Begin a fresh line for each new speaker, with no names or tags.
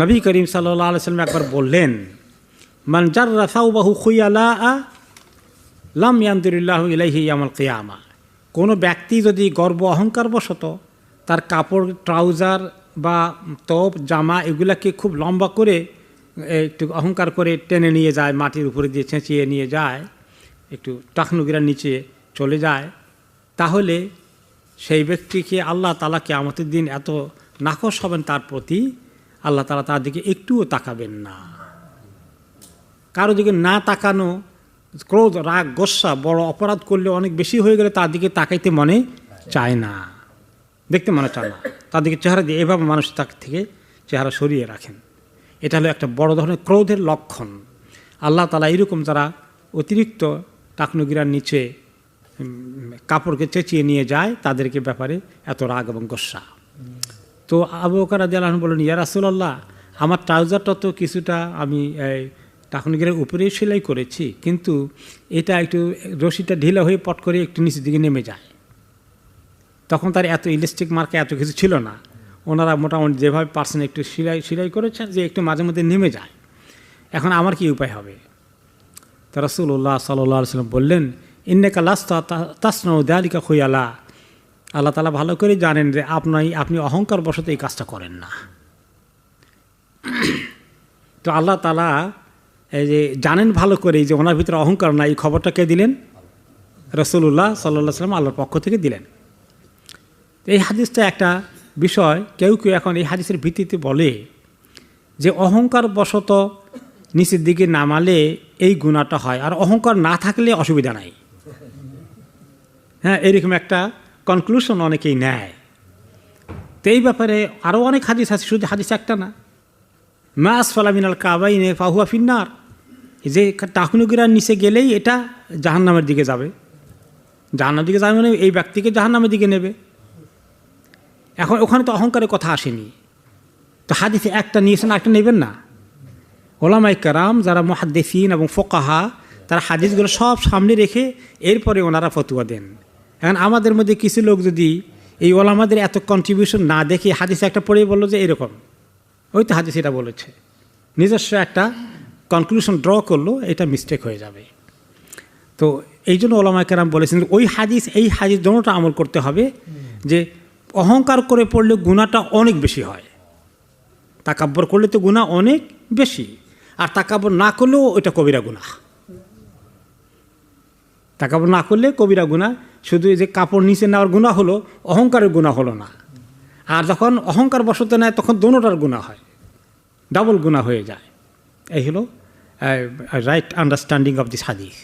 নবী করিম সাল্লাহ আলসালাম একবার বললেন মানজার রাসাউ বাহু খুইয়ালা লাম ইয়ামদুল্লাহ ইলাইহি আমল কেয়ামা। কোনো ব্যক্তি যদি গর্ব অহংকার বশত তার কাপড়, ট্রাউজার বা তোপ, জামা এগুলাকে খুব লম্বা করে একটু অহংকার করে টেনে নিয়ে যায়, মাটির উপরে দিয়ে ছেঁচিয়ে নিয়ে যায়, একটু টাকনুগিরার নিচে চলে যায়, তাহলে সেই ব্যক্তিকে আল্লাহ তালাকে আমাদের দিন এত নাকশ হবেন তার প্রতি আল্লাহ তালা তার দিকে একটুও তাকাবেন না। কারও দিকে না তাকানো, ক্রোধ, রাগ, গোসা, বড় অপরাধ করলে অনেক বেশি হয়ে গেলে তার দিকে তাকাইতে মনে চায় না। দেখতে মনে চায় না। তার দিকে চেহারা দিয়ে এভাবে মানুষ তার থেকে চেহারা সরিয়ে রাখেন। এটা হলো একটা বড় ধরনের ক্রোধের লক্ষণ। আল্লাহ তালা এরকম যারা অতিরিক্ত টাকনুগিরার নিচে কাপড়কে চেঁচিয়ে নিয়ে যায়, তাদেরকে ব্যাপারে এত রাগ এবং গোসা। তো আবু বকর রাদিয়াল্লাহু বলেন, ইয়া রাসূলুল্লাহ, আমার ট্রাউজারটা তো কিছুটা আমি, এই টাকনগিরের উপরেই সেলাই করেছি, কিন্তু এটা একটু রশিটা ঢিলা হয়ে পট করে একটু নিচের দিকে নেমে যায়। তখন তার এত ইলেকট্রিক মার্কে এত কিছু ছিল না। ওনারা মোটামুটি যেভাবে পার্সেন একটু সেলাই সেলাই করেছেন যে একটু মাঝে মধ্যে নেমে যায়। এখন আমার কি উপায় হবে? তা রসুল্লাহ সাল্লাহ সাল্লাম বললেন, ইন্নেকা লাস্তা তাসনাউ দেয়ালিকা খুইয়ালা আল্লাহ তালা ভালো করে জানেন যে আপনি আপনি অহংকার বশত এই কাজটা করেন না। তো আল্লাহ তালা এই যে জানেন ভালো করে যে ওনার ভিতরে অহংকার না এই খবরটা কে দিলেন? রসুল্লাহ সাল্লাহ সাল্লাম আল্লাহর পক্ষ থেকে দিলেন। এই হাদিসটা একটা বিষয়, কেউ কেউ এখন এই হাদিসের ভিত্তিতে বলে যে অহংকার বশত নিচের দিকে নামালে এই গুণাটা হয়, আর অহংকার না থাকলে অসুবিধা নাই। হ্যাঁ এরকম একটা কনক্লুশন অনেকেই নেয়। তো এই ব্যাপারে আরও অনেক হাদিস আছে, শুধু হাদিস একটা না। মাস ফালামিনাল কাবাইনে ফাহুয়া ফিন্নার। যে টাকুনুগিরার নিচে গেলেই এটা জাহান্নামের দিকে যাবে। জাহান্নামের দিকে যাবে মানে এই ব্যক্তিকে জাহান্নামের দিকে নেবে। এখন ওখানে তো অহংকারের কথা আসেনি। তো হাদিসে একটা নিয়েছেন একটা নেবেন না। ওলামাই কারাম যারা মহাদ্দেসিন এবং ফোকাহা, তারা হাদিসগুলো সব সামনে রেখে এরপরে ওনারা ফতুয়া দেন। এখন আমাদের মধ্যে কিছু লোক যদি এই ওলামাদের এত কন্ট্রিবিউশন না দেখে হাদিসে একটা পড়ে বলল যে এরকম, ওই তো হাদিস এটা বলেছে। নিজস্ব একটা কনক্লুশন ড্র করল, এটা মিস্টেক হয়ে যাবে। তো এই জন্য ওলামাই কেরাম বলেছেন ওই হাদিস, এই হাদিস দোনোটা আমল করতে হবে যে অহংকার করে পড়লে গুণাটা অনেক বেশি হয়। তাকাব্বর করলে তো গুণা অনেক বেশি, আর তাকাব্বর না করলেও ওইটা কবিরা গুণা তাকাব্বর না করলে কবিরা গুণা শুধু এই যে কাপড় নিচে নেওয়ার গুণা হলো, অহংকারের গুণা হলো না। আর যখন অহংকার বসত নেয়, তখন দোনোটার গুণা হয়। ডাবল গুণা হয়ে যায়। এই হলো রাইট আন্ডারস্ট্যান্ডিং অফ দিস হাদিস